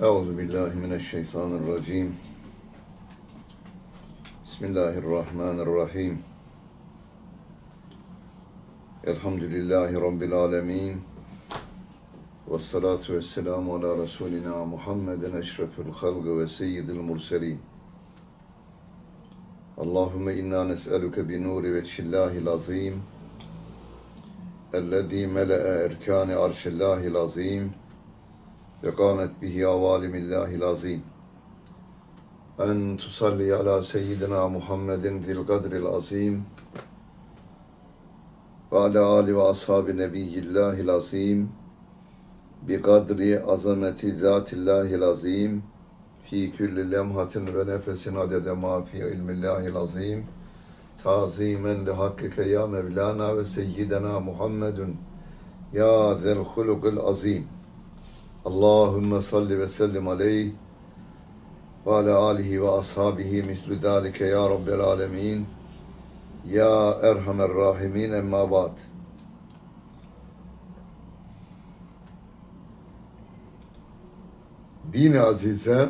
Euzu billahi mineşşeytanirracim. Bismillahirrahmanirrahim. Elhamdülillahi Rabbil alemin. Ve salatu ve selamu ala Resulina Muhammeden eşrefil halgı ve seyyidil murselin. Allahümme inna nes'eluke bi nuri ve çillahil azim. Ellezî mele'e erkâni arşillâhil azim. Ve kâmet bihi avalimillâhil azim. En tusalli ala seyyidina Muhammedin zil kadril azim. Ve ala ali ve ashabi nebiyyillâhil azim. Bi kadri azameti zâtillâhil azim. Fi külli lemhatin ve nefesin adede ma fi ilmillâhil azim. Tazimen li hakkike ya Mevlana ve seyyidina Muhammedun. Ya zel hulukul azim. Allahümme salli ve sellim aleyh ve ala alihi ve ashabihi mislü zâlike ya Rabbel alemin. Ya Erhamer Rahimin emma ba'd. Dini azize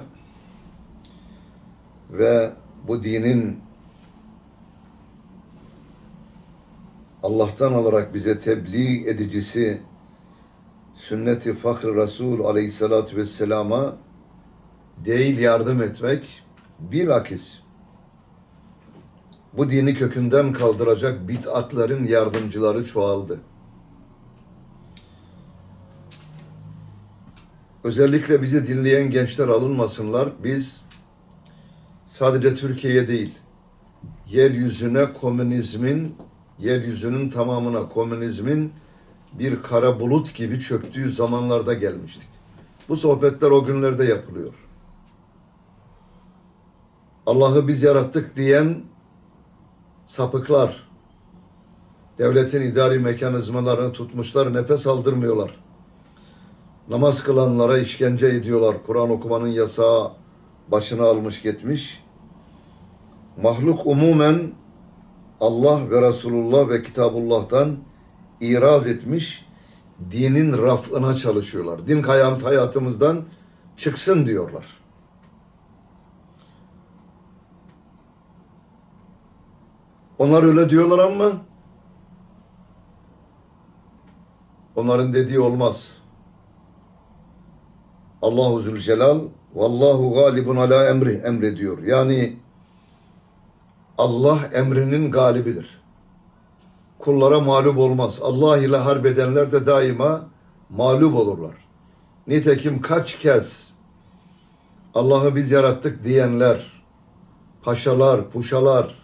ve bu dinin Allah'tan olarak bize tebliğ edicisi sünnet-i fakr Resul aleyhissalatü vesselama değil yardım etmek bilakis bu dini kökünden kaldıracak bid'atların yardımcıları çoğaldı. Özellikle bizi dinleyen gençler alınmasınlar. Biz sadece Türkiye'ye değil, yeryüzüne komünizmin, yeryüzünün tamamına komünizmin bir kara bulut gibi çöktüğü zamanlarda gelmiştik. Bu sohbetler o günlerde yapılıyor. Allah'ı biz yarattık diyen sapıklar, devletin idari mekanizmalarını tutmuşlar, nefes aldırmıyorlar. Namaz kılanlara işkence ediyorlar. Kur'an okumanın yasağı başına almış gitmiş. Mahluk umumen Allah ve Resulullah ve Kitabullah'tan iraz etmiş, dinin rafına çalışıyorlar. Din hayat hayatımızdan çıksın diyorlar. Onlar öyle diyorlar ama onların dediği olmaz. Allahu Zülcelal vallahu galibun ala emri emrediyor. Yani Allah emrinin galibidir. Kullara mağlup olmaz. Allah ile harp edenler de daima mağlup olurlar. Nitekim kaç kez Allah'ı biz yarattık diyenler, paşalar, puşalar,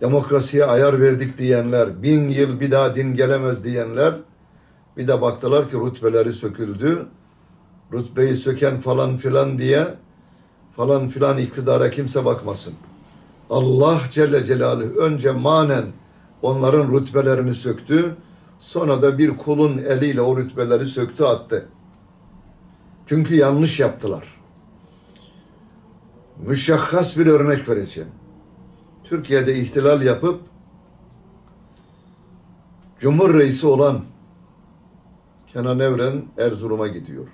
demokrasiye ayar verdik diyenler, bin yıl bir daha din gelemez diyenler, bir de baktılar ki rütbeleri söküldü. Rütbeyi söken falan filan diye falan filan iktidara kimse bakmasın. Allah Celle Celaluhu önce manen onların rütbelerini söktü. Sonra da bir kulun eliyle o rütbeleri söktü attı. Çünkü yanlış yaptılar. Müşahhas bir örnek vereceğim. Türkiye'de ihtilal yapıp Cumhur Reisi olan Kenan Evren Erzurum'a gidiyor.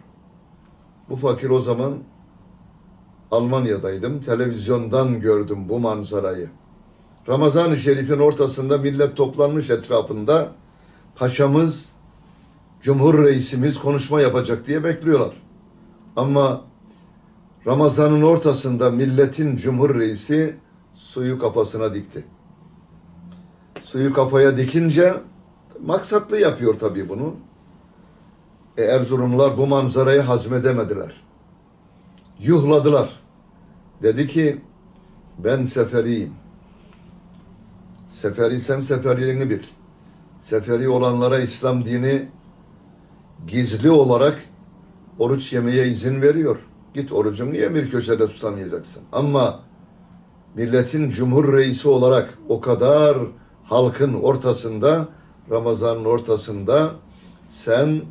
Bu fakir o zaman Almanya'daydım. Televizyondan gördüm bu manzarayı. Ramazan-ı Şerif'in ortasında millet toplanmış etrafında paşamız, Cumhur Reisimiz konuşma yapacak diye bekliyorlar. Ama Ramazan'ın ortasında milletin Cumhur Reisi suyu kafasına dikti. Suyu kafaya dikince maksatlı yapıyor tabii bunu. E, Erzurumlular bu manzarayı hazmedemediler. Yuhladılar. Dedi ki ben seferiyim. Seferi sen seferiliğini bil. Seferi olanlara İslam dini gizli olarak oruç yemeye izin veriyor. Git orucunu ye bir köşede tutamayacaksın. Ama milletin cumhur reisi olarak o kadar halkın ortasında Ramazan'ın ortasında sen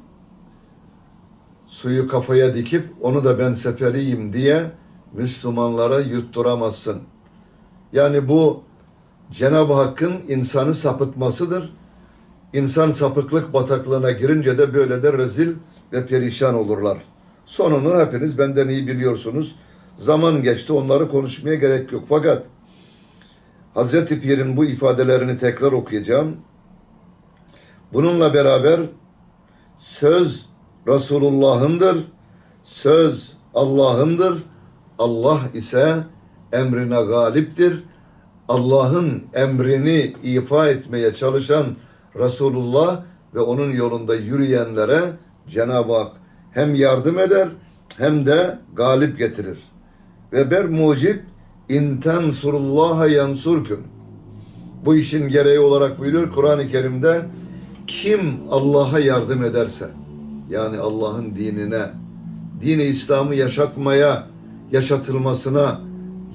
suyu kafaya dikip onu da ben seferiyim diye Müslümanlara yutturamazsın. Yani bu Cenab-ı Hakk'ın insanı sapıtmasıdır. İnsan sapıklık bataklığına girince de böyle de rezil ve perişan olurlar. Sonunu hepiniz benden iyi biliyorsunuz. Zaman geçti onları konuşmaya gerek yok. Fakat Hazreti Pir'in bu ifadelerini tekrar okuyacağım. Bununla beraber söz Resulullah'ındır, söz Allah'ındır, Allah ise emrine galiptir. Allah'ın emrini ifa etmeye çalışan Resulullah ve onun yolunda yürüyenlere Cenab-ı Hak hem yardım eder hem de galip getirir. Ve ber mucib inten surullaha yansurküm. Bu işin gereği olarak buyuruyor Kur'an-ı Kerim'de kim Allah'a yardım ederse yani Allah'ın dinine, dini İslam'ı yaşatmaya, yaşatılmasına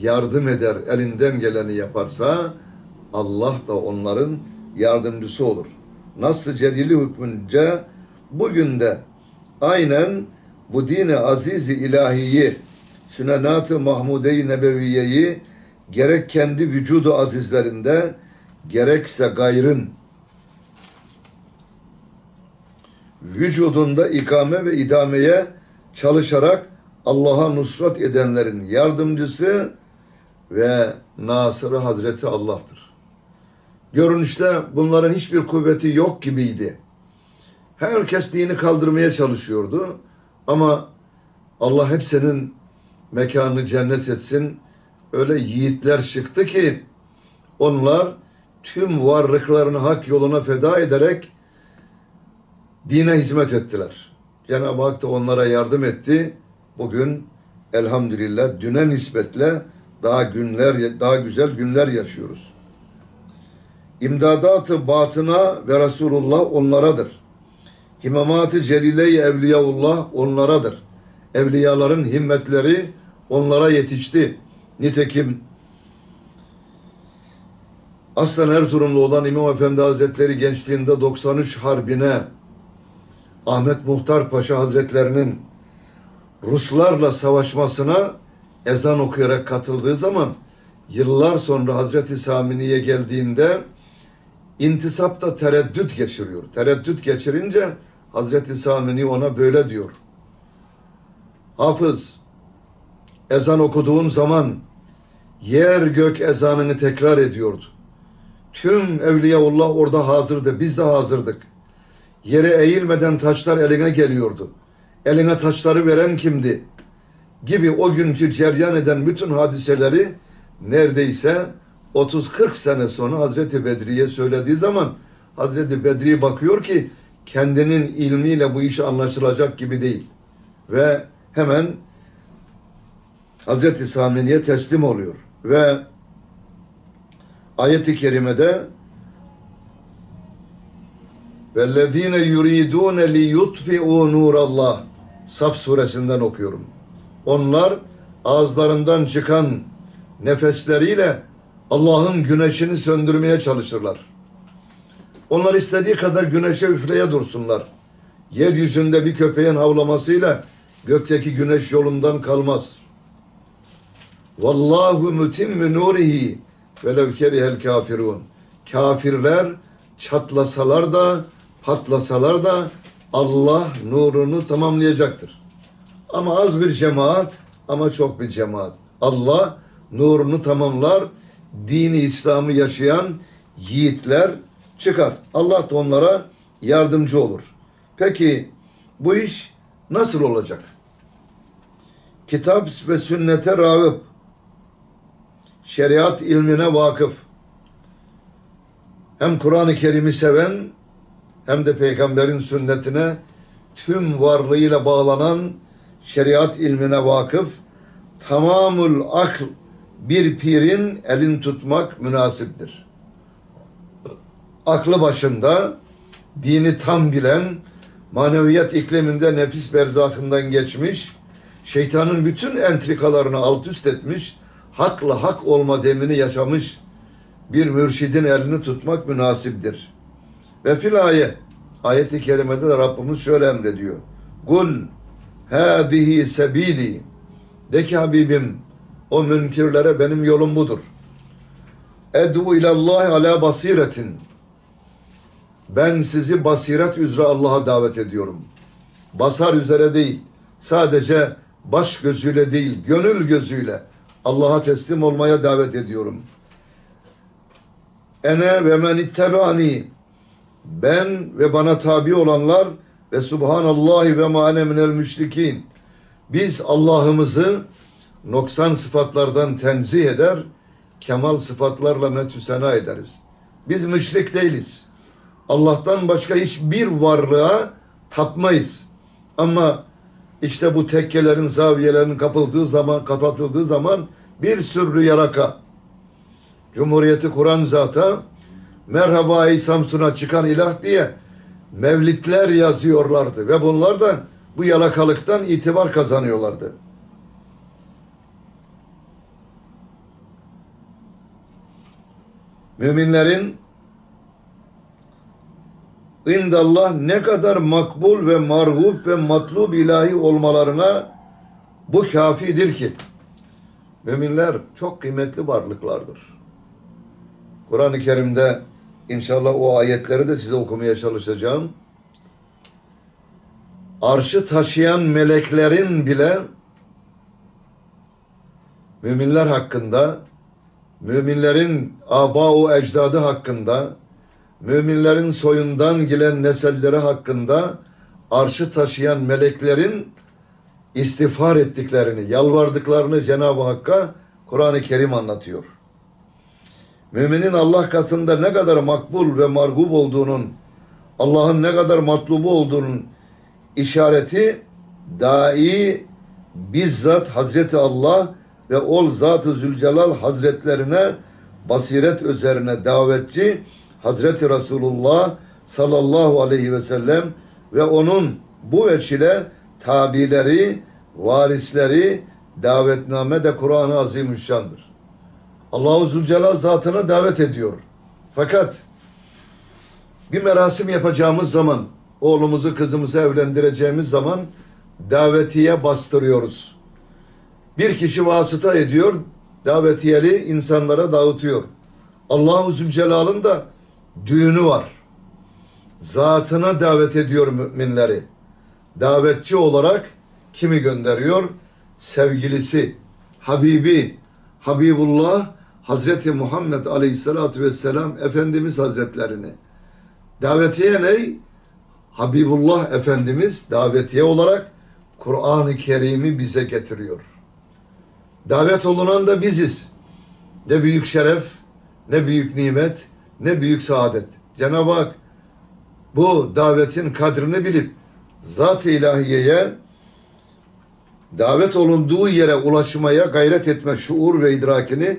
yardım eder, elinden geleni yaparsa Allah da onların yardımcısı olur. Nasıl celili hükmünce bugün de aynen bu dini azizi ilahiyi, sünenat-ı Mahmude-i Nebeviye'yi gerek kendi vücudu azizlerinde gerekse gayrın vücudunda ikame ve idameye çalışarak Allah'a nusrat edenlerin yardımcısı ve nasırı Hazreti Allah'tır. Görünüşte bunların hiçbir kuvveti yok gibiydi. Herkes dini kaldırmaya çalışıyordu ama Allah hepsinin mekanını cennet etsin. Öyle yiğitler çıktı ki onlar tüm varlıklarını hak yoluna feda ederek dine hizmet ettiler. Cenab-ı Hak da onlara yardım etti. Bugün elhamdülillah düne nispetle daha günler daha güzel günler yaşıyoruz. İmdadatı batına ve Resulullah onlaradır. Himamat-ı celile-i evliyaullah onlaradır. Evliyaların himmetleri onlara yetişti. Nitekim aslen Erzurumlu olan İmam Efendi Hazretleri gençliğinde 93 Harbi'ne Ahmet Muhtar Paşa Hazretlerinin Ruslarla savaşmasına ezan okuyarak katıldığı zaman yıllar sonra Hazreti Samini'ye geldiğinde intisapta tereddüt geçiriyor. Tereddüt geçirince Hazreti Samini ona böyle diyor. Hafız, ezan okuduğun zaman yer gök ezanını tekrar ediyordu. Tüm Evliyaullah orada hazırdı, biz de hazırdık. Yere eğilmeden taşlar eline geliyordu. Eline taşları veren kimdi? Gibi o günkü ceryan eden bütün hadiseleri neredeyse 30-40 sene sonra Hazreti Bedri'ye söylediği zaman Hazreti Bedri bakıyor ki kendinin ilmiyle bu iş anlaşılacak gibi değil. Ve hemen Hazreti Samini'ye teslim oluyor. Ve ayet-i kerimede وَالَّذ۪ينَ يُرِيدُونَ لِيُطْفِئُوا نُورَ اللّٰهِ Saf suresinden okuyorum. Onlar ağızlarından çıkan nefesleriyle Allah'ın güneşini söndürmeye çalışırlar. Onlar istediği kadar güneşe üfleye dursunlar. Yeryüzünde bir köpeğin havlamasıyla gökteki güneş yolundan kalmaz. Vallahu mutimmu nurihi velev kerihel kafirun. Kafirler çatlasalar da patlasalar da Allah nurunu tamamlayacaktır. Ama az bir cemaat ama çok bir cemaat. Allah nurunu tamamlar. Dini İslam'ı yaşayan yiğitler çıkar. Allah da onlara yardımcı olur. Peki bu iş nasıl olacak? Kitap ve sünnete rağıp, şeriat ilmine vakıf, hem Kur'an-ı Kerim'i seven hem de peygamberin sünnetine tüm varlığıyla bağlanan şeriat ilmine vakıf tamamul akl bir pirin elin tutmak münasiptir. Aklı başında dini tam bilen maneviyat ikliminde nefis berzakından geçmiş şeytanın bütün entrikalarını alt üst etmiş hakla hak olma demini yaşamış bir mürşidin elini tutmak münasiptir. Ve fil ayet, ayeti kerimede de Rabbimiz şöyle emrediyor. Kul hâzihi sebili. De ki Habibim, o münkirlere benim yolum budur. Edu ilallahi ala basiretin. Ben sizi basiret üzere Allah'a davet ediyorum. Basar üzere değil, sadece baş gözüyle değil, gönül gözüyle Allah'a teslim olmaya davet ediyorum. Ene ve men ittebe'ani ben ve bana tabi olanlar ve subhanallahi ve ma ene minel müşrikin. Biz Allah'ımızı noksan sıfatlardan tenzih eder, kemal sıfatlarla metüsena ederiz. Biz müşrik değiliz. Allah'tan başka hiçbir varlığa tapmayız. Ama işte bu tekkelerin, zaviyelerin kapıldığı zaman, kapatıldığı zaman bir sürü yaraka, Cumhuriyeti kuran zata, merhaba ey Samsun'a çıkan ilah diye mevlitler yazıyorlardı. Ve bunlar da bu yalakalıktan itibar kazanıyorlardı. Müminlerin indallah ne kadar makbul ve marhuf ve matlub ilahi olmalarına bu kafidir ki müminler çok kıymetli varlıklardır. Kur'an-ı Kerim'de inşallah o ayetleri de size okumaya çalışacağım. Arşı taşıyan meleklerin bile müminler hakkında, müminlerin aba-u ecdadı hakkında, müminlerin soyundan gelen neselleri hakkında arşı taşıyan meleklerin istiğfar ettiklerini, yalvardıklarını Cenab-ı Hakk'a Kur'an-ı Kerim anlatıyor. Müminin Allah katında ne kadar makbul ve margub olduğunun, Allah'ın ne kadar matlubu olduğunun işareti dai bizzat Hazreti Allah ve ol Zat-ı Zülcelal Hazretlerine basiret üzerine davetçi Hazreti Resulullah sallallahu aleyhi ve sellem ve onun bu veçile tabileri, varisleri davetname de Kur'an-ı Azimüşşan'dır. Allahu Zülcelal zatına davet ediyor. Fakat bir merasim yapacağımız zaman, oğlumuzu kızımızı evlendireceğimiz zaman davetiye bastırıyoruz. Bir kişi vasıta ediyor, davetiyeli insanlara dağıtıyor. Allahu Zülcelal'ın da düğünü var. Zatına davet ediyor müminleri. Davetçi olarak kimi gönderiyor? Sevgilisi, Habibi, Habibullah, Hazreti Muhammed Aleyhisselatü Vesselam Efendimiz Hazretlerini. Davetiye ne? Habibullah Efendimiz davetiye olarak Kur'an-ı Kerim'i bize getiriyor. Davet olunan da biziz. Ne büyük şeref, ne büyük nimet, ne büyük saadet. Cenab-ı Hak bu davetin kadrini bilip zat-ı ilahiyeye davet olunduğu yere ulaşmaya gayret etme şuur ve idrakini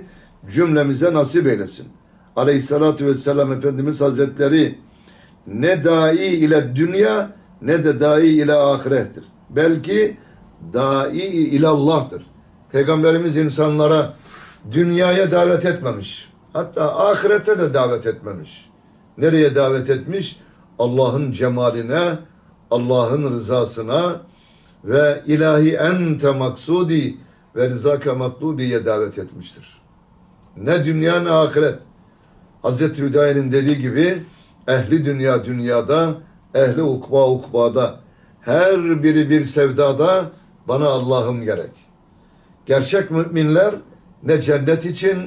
cümlemize nasip eylesin. Aleyhissalatü vesselam Efendimiz Hazretleri ne dai ile dünya ne de dai ile ahirettir. Belki dai ile Allah'tır. Peygamberimiz insanlara dünyaya davet etmemiş. Hatta ahirete de davet etmemiş. Nereye davet etmiş? Allah'ın cemaline, Allah'ın rızasına ve ilahi ente maksudi ve rızaka matlubiye davet etmiştir. Ne dünya ne ahiret. Hazreti Hüdayi'nin dediği gibi ehli dünya dünyada, ehli ukba ukbada. Her biri bir sevdada bana Allah'ım gerek. Gerçek müminler ne cennet için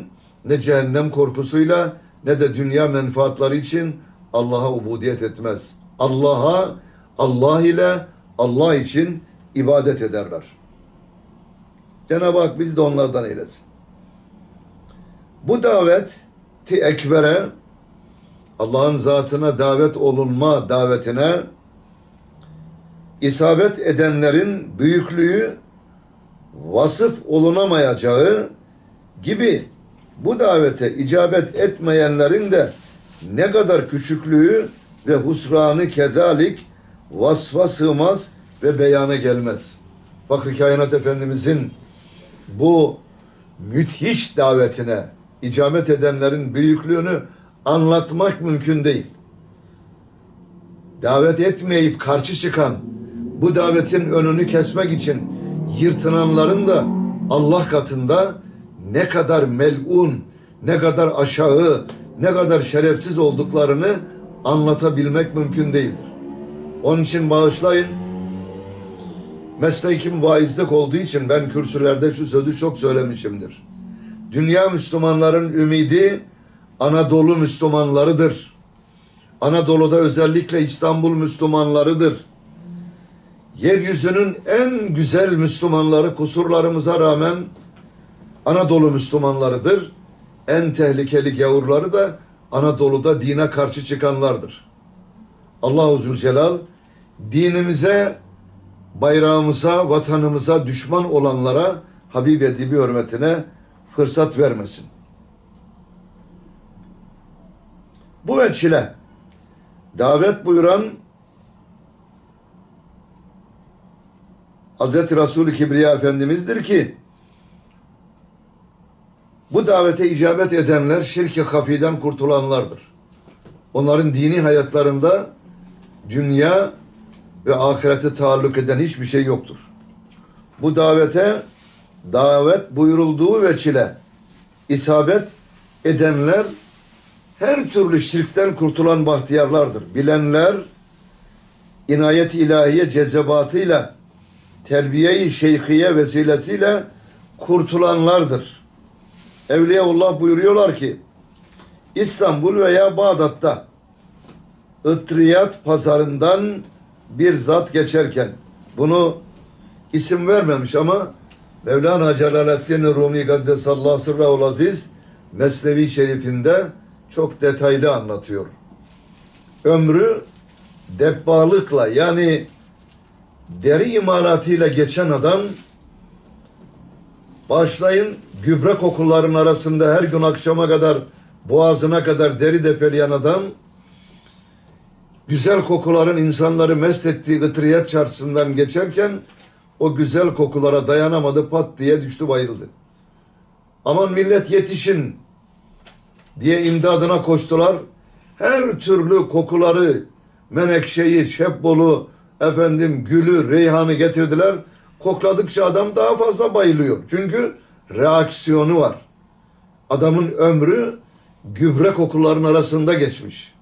ne cehennem korkusuyla ne de dünya menfaatları için Allah'a ubudiyet etmez. Allah'a, Allah ile Allah için ibadet ederler. Cenab-ı Hak bizi de onlardan eylesin. Bu daveti ekbere Allah'ın zatına davet olunma davetine isabet edenlerin büyüklüğü vasıf olunamayacağı gibi bu davete icabet etmeyenlerin de ne kadar küçüklüğü ve husranı kedalik vasfa sığmaz ve beyana gelmez. Bakri Kainat Efendimizin bu müthiş davetine icabet edenlerin büyüklüğünü anlatmak mümkün değil. Davet etmeyip karşı çıkan, bu davetin önünü kesmek için yırtınanların da Allah katında ne kadar melun, ne kadar aşağı, ne kadar şerefsiz olduklarını anlatabilmek mümkün değildir. Onun için bağışlayın. Meslekim vaizlik olduğu için ben kürsülerde şu sözü çok söylemişimdir. Dünya Müslümanların ümidi Anadolu Müslümanlarıdır. Anadolu'da özellikle İstanbul Müslümanlarıdır. Yeryüzünün en güzel Müslümanları kusurlarımıza rağmen Anadolu Müslümanlarıdır. En tehlikeli gavurları da Anadolu'da dine karşı çıkanlardır. Allahu Zülcelal dinimize, bayrağımıza, vatanımıza düşman olanlara Habib Edibi hürmetine fırsat vermesin. Bu veçile davet buyuran Hazreti Resul-i Kibriya Efendimiz'dir ki bu davete icabet edenler şirk-i hafiden kurtulanlardır. Onların dini hayatlarında dünya ve ahirete taalluk eden hiçbir şey yoktur. Bu davete davet buyurulduğu veçile isabet edenler her türlü şirkten kurtulan bahtiyarlardır. Bilenler inayet ilahiye cezebatıyla terbiye-i şeyhiye vesilesiyle kurtulanlardır. Evliyaullah buyuruyorlar ki İstanbul veya Bağdat'ta Itriyat pazarından bir zat geçerken bunu isim vermemiş ama Mevlana Celaleddin Rumi Gaddesallahu Sırrahul Aziz Mesnevi Şerifinde çok detaylı anlatıyor. Ömrü debbalıkla yani deri imalatıyla geçen adam başlayın gübre kokuların arasında her gün akşama kadar boğazına kadar deri depeleyen adam güzel kokuların insanları mest ettiği gıtriyat çarşısından geçerken o güzel kokulara dayanamadı pat diye düştü bayıldı. Aman millet yetişin diye imdadına koştular. Her türlü kokuları menekşeyi, şebbolu, efendim gülü, reyhanı getirdiler. Kokladıkça adam daha fazla bayılıyor. Çünkü reaksiyonu var. Adamın ömrü gübre kokuların arasında geçmiş.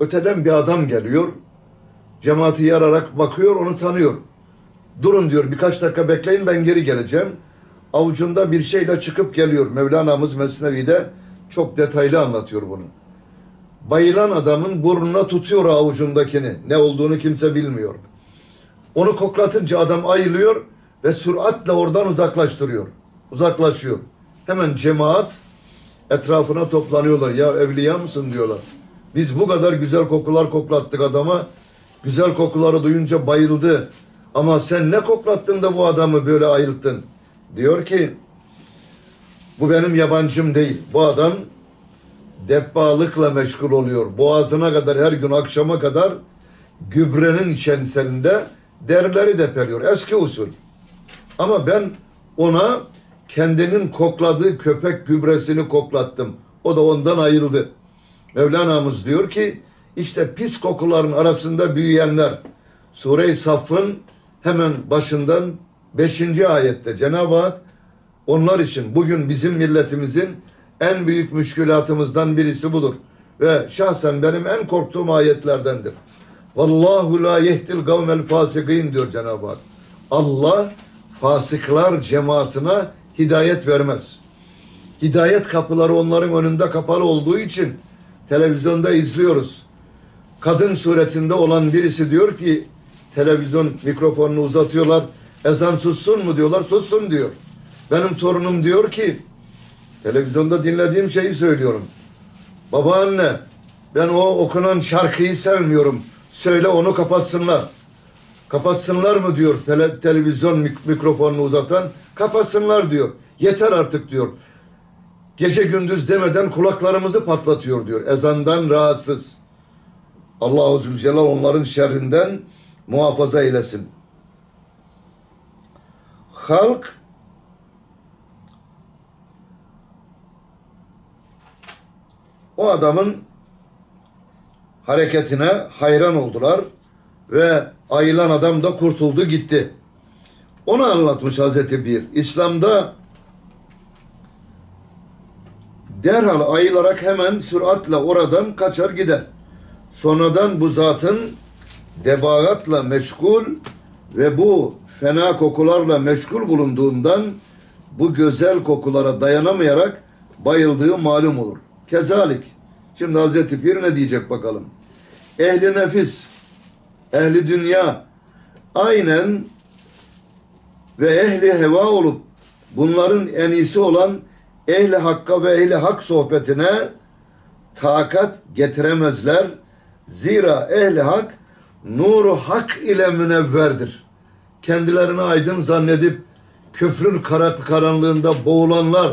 Öteden bir adam geliyor. Cemaati yararak bakıyor, onu tanıyor. Durun diyor, birkaç dakika bekleyin ben geri geleceğim. Avucunda bir şeyle çıkıp geliyor. Mevlana'mız Mesnevi'de çok detaylı anlatıyor bunu. Bayılan adamın burnuna tutuyor avucundakini. Ne olduğunu kimse bilmiyor. Onu koklatınca adam ayılıyor ve süratle oradan uzaklaştırıyor. Uzaklaşıyor. Hemen cemaat etrafına toplanıyorlar. Ya evliya mısın diyorlar. Biz bu kadar güzel kokular koklattık adama. Güzel kokuları duyunca bayıldı. Ama sen ne koklattın da bu adamı böyle ayılttın? Diyor ki bu benim yabancım değil. Bu adam debbalıkla meşgul oluyor. Boğazına kadar her gün akşama kadar gübrenin içerisinde derleri depeliyor. Eski usul. Ama ben ona kendinin kokladığı köpek gübresini koklattım. O da ondan ayıldı. Mevlana'mız diyor ki işte pis kokuların arasında büyüyenler Sure-i Saff'ın hemen başından 5. ayette Cenab-ı Hak onlar için bugün bizim milletimizin en büyük müşkülatımızdan birisi budur. Ve şahsen benim en korktuğum ayetlerdendir. Vallahu la yehdil kavmel fasikin diyor Cenab-ı Hak. Allah fasıklar cemaatine hidayet vermez. Hidayet kapıları onların önünde kapalı olduğu için televizyonda izliyoruz. Kadın suretinde olan birisi diyor ki televizyon mikrofonunu uzatıyorlar. Ezan sussun mu diyorlar. Sussun diyor. Benim torunum diyor ki televizyonda dinlediğim şeyi söylüyorum. Babaanne ben o okunan şarkıyı sevmiyorum. Söyle onu kapatsınlar. Kapatsınlar mı diyor tele, televizyon mik- mikrofonunu uzatan. Kapatsınlar diyor. Yeter artık diyor. Gece gündüz demeden kulaklarımızı patlatıyor diyor. Ezandan rahatsız. Allahu Zülcelal onların şerrinden muhafaza eylesin. Halk o adamın hareketine hayran oldular ve ayılan adam da kurtuldu gitti. Onu anlatmış Hazreti Bir. İslam'da derhal ayılarak hemen süratle oradan kaçar gider. Sonradan bu zatın debaatla meşgul ve bu fena kokularla meşgul bulunduğundan bu güzel kokulara dayanamayarak bayıldığı malum olur. Kezalik. Şimdi Hazreti Pir ne diyecek bakalım. Ehli nefis, ehli dünya aynen ve ehli heva olup bunların en iyisi olan ehli hakka ve ehli hak sohbetine takat getiremezler. Zira ehli hak nuru hak ile münevverdir. Kendilerini aydın zannedip küfrün karat karanlığında boğulanlar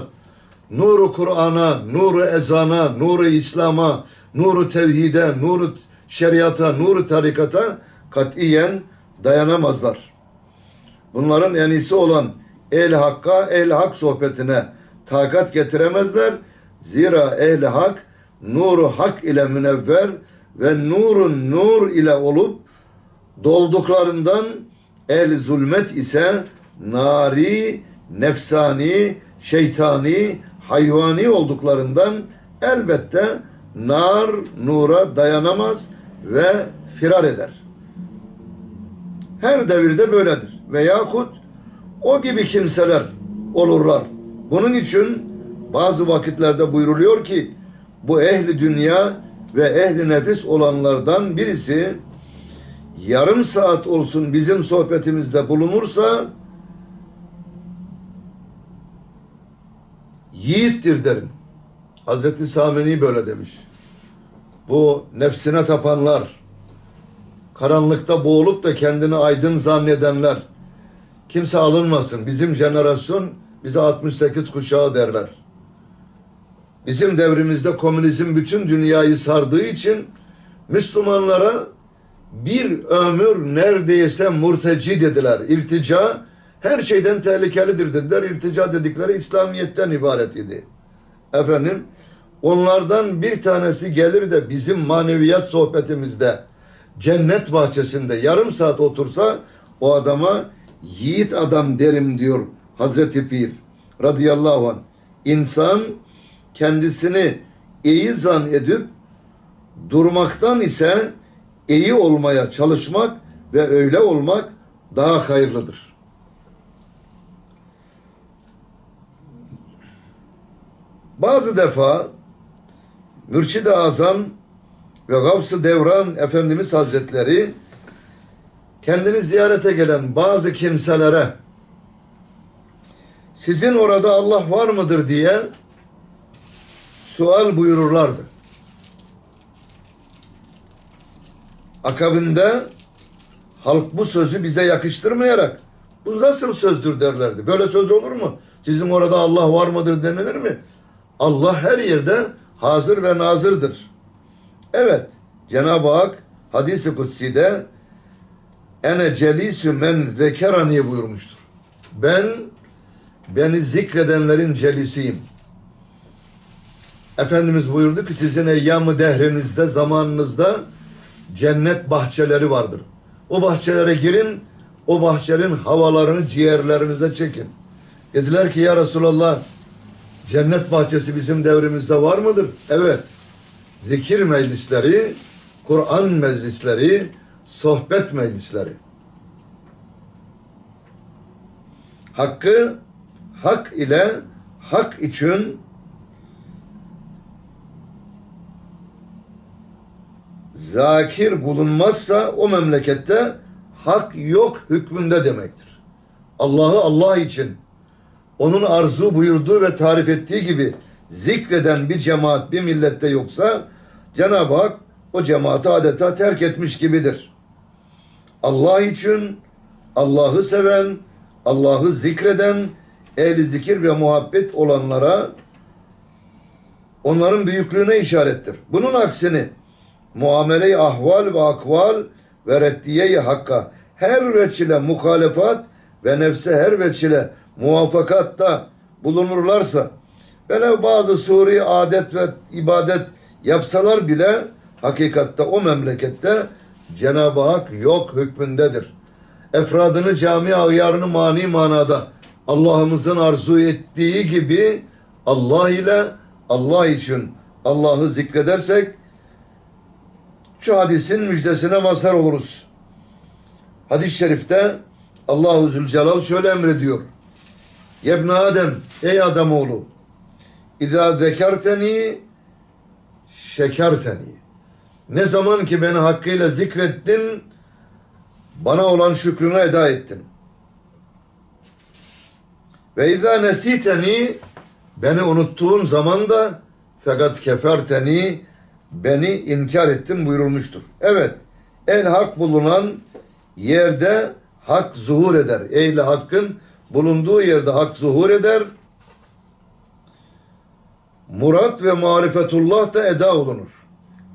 nuru Kur'an'a, nuru ezana, nuru İslam'a, nuru tevhide, nuru şeriata, nuru tarikata katiyen dayanamazlar. Bunların en iyisi olan el hakka, el hak sohbetine takat getiremezler. Zira ehli hak nuru hak ile münevver ve nurun nur ile olup dolduklarından el zulmet ise nari, nefsani, şeytani, hayvani olduklarından elbette nar nura dayanamaz ve firar eder. Her devirde böyledir. Veyahut o gibi kimseler olurlar. Bunun için bazı vakitlerde buyruluyor ki bu ehli dünya ve ehli nefis olanlardan birisi yarım saat olsun bizim sohbetimizde bulunursa yiğittir derim. Hazreti Sameni böyle demiş. Bu nefsine tapanlar, karanlıkta boğulup da kendini aydın zannedenler, kimse alınmasın. Bizim jenerasyon bize 68 kuşağı derler. Bizim devrimizde komünizm bütün dünyayı sardığı için Müslümanlara bir ömür neredeyse murteci dediler. İrtica her şeyden tehlikelidir dediler. İrtica dedikleri İslamiyet'ten ibaret idi. Efendim onlardan bir tanesi gelir de bizim maneviyat sohbetimizde cennet bahçesinde yarım saat otursa o adama yiğit adam derim diyor Hazreti Pir radıyallahu anh. İnsan kendisini iyi zan edip durmaktan ise iyi olmaya çalışmak ve öyle olmak daha hayırlıdır. Bazı defa Mürşid-i Azam ve Gavs-ı Devran Efendimiz Hazretleri kendini ziyarete gelen bazı kimselere sizin orada Allah var mıdır diye sual buyururlardı. Akabinde halk bu sözü bize yakıştırmayarak bu nasıl sözdür derlerdi. Böyle söz olur mu? Sizin orada Allah var mıdır denilir mi? Allah her yerde hazır ve nazırdır. Evet, Cenab-ı Hak hadis-i kutsi'de ene celisü men zekerani buyurmuştur. Ben beni zikredenlerin celisiyim. Efendimiz buyurdu ki sizin eyyamı dehrinizde, zamanınızda cennet bahçeleri vardır. O bahçelere girin, o bahçelerin havalarını ciğerlerinize çekin. Dediler ki ya Resulallah cennet bahçesi bizim devrimizde var mıdır? Evet. Zikir meclisleri, Kur'an meclisleri, sohbet meclisleri. Hakkı hak ile hak için zakir bulunmazsa o memlekette hak yok hükmünde demektir. Allah'ı Allah için onun arzu buyurduğu ve tarif ettiği gibi zikreden bir cemaat bir millette yoksa Cenab-ı Hak o cemaati adeta terk etmiş gibidir. Allah için Allah'ı seven, Allah'ı zikreden, ehli zikir ve muhabbet olanlara onların büyüklüğüne işarettir. Bunun aksini muamele-i ahval ve akval ve reddiye-i hakka her veçile muhalefat ve nefse her veçile muvaffakatta bulunurlarsa böyle bazı suri adet ve ibadet yapsalar bile hakikatte o memlekette Cenab-ı Hak yok hükmündedir. Efradını cami ayarını mani manada Allah'ımızın arzu ettiği gibi Allah ile Allah için Allah'ı zikredersek şu hadisin müjdesine mazhar oluruz. Hadis-i şerifte Allahu Zülcelal şöyle emrediyor. Yebne Adem, ey Ademoğlu, İzâ zekerteni şekerteni. Ne zaman ki beni hakkıyla zikrettin, bana olan şükrünü eda ettin. Ve izâ nesiteni, beni unuttuğun zaman da fakat keferteni, beni inkar ettin buyurulmuştur. Evet, el hak bulunan yerde hak zuhur eder. Eyle hakkın bulunduğu yerde hak zuhur eder. Murat ve marifetullah da eda olunur.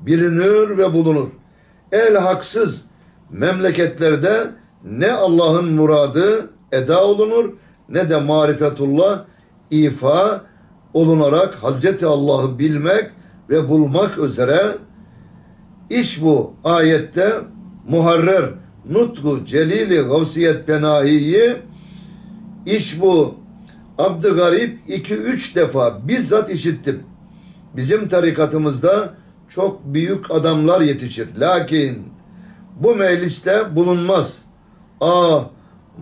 Bilinir ve bulunur. El haksız memleketlerde ne Allah'ın muradı eda olunur ne de marifetullah ifa olunarak Hazreti Allah'ı bilmek ve bulmak üzere iş bu ayette muharrer nutku celili gavsiyet penahiyi iş bu Abdü Garip 2-3 defa bizzat işittim. Bizim tarikatımızda çok büyük adamlar yetişir. Lakin bu mecliste bulunmaz. Ah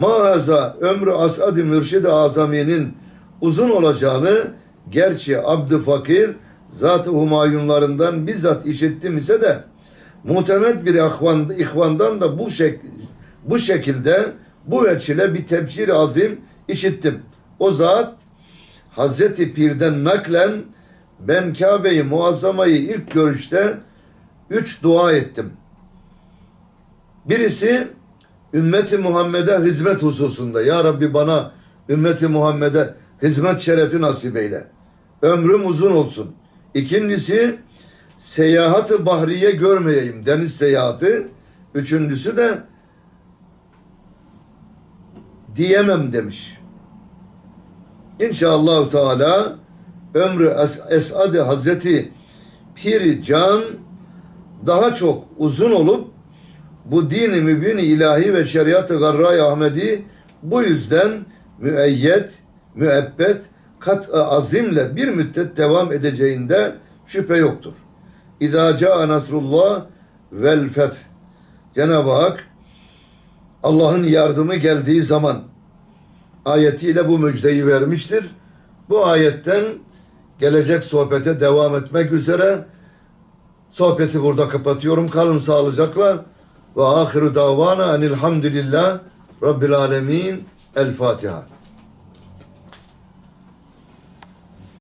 mahaza ömrü asad-ı mürşid-i azamiyenin uzun olacağını gerçi Abdü Fakir zat-ı humayunlarından bizzat işittim ise de muhtemet bir ihvan, ihvandan da bu şek bu şekilde bu veçile bir tebşir azim işittim. O zat Hazreti Pir'den naklen ben Kabe'yi muazzamayı ilk görüşte üç dua ettim. Birisi ümmeti Muhammed'e hizmet hususunda. Ya Rabbi bana ümmeti Muhammed'e hizmet şerefi nasip eyle. Ömrüm uzun olsun. İkincisi seyahat-ı bahriye görmeyeyim. Deniz seyahati. Üçüncüsü de diyemem demiş. İnşallah Teala ömrü es Esad-ı Hazreti Pir Can daha çok uzun olup bu dini mübin ilahi ve şeriat-ı garra Ahmedi bu yüzden müeyyet, müebbet, kat azimle bir müddet devam edeceğinde şüphe yoktur. İzâ câ'a nasrullah vel feth. Cenab-ı Hak Allah'ın yardımı geldiği zaman ayetiyle bu müjdeyi vermiştir. Bu ayetten gelecek sohbete devam etmek üzere sohbeti burada kapatıyorum. Kalın sağlıcakla ve ahiru davana enilhamdülillah Rabbil alemin. El Fatiha.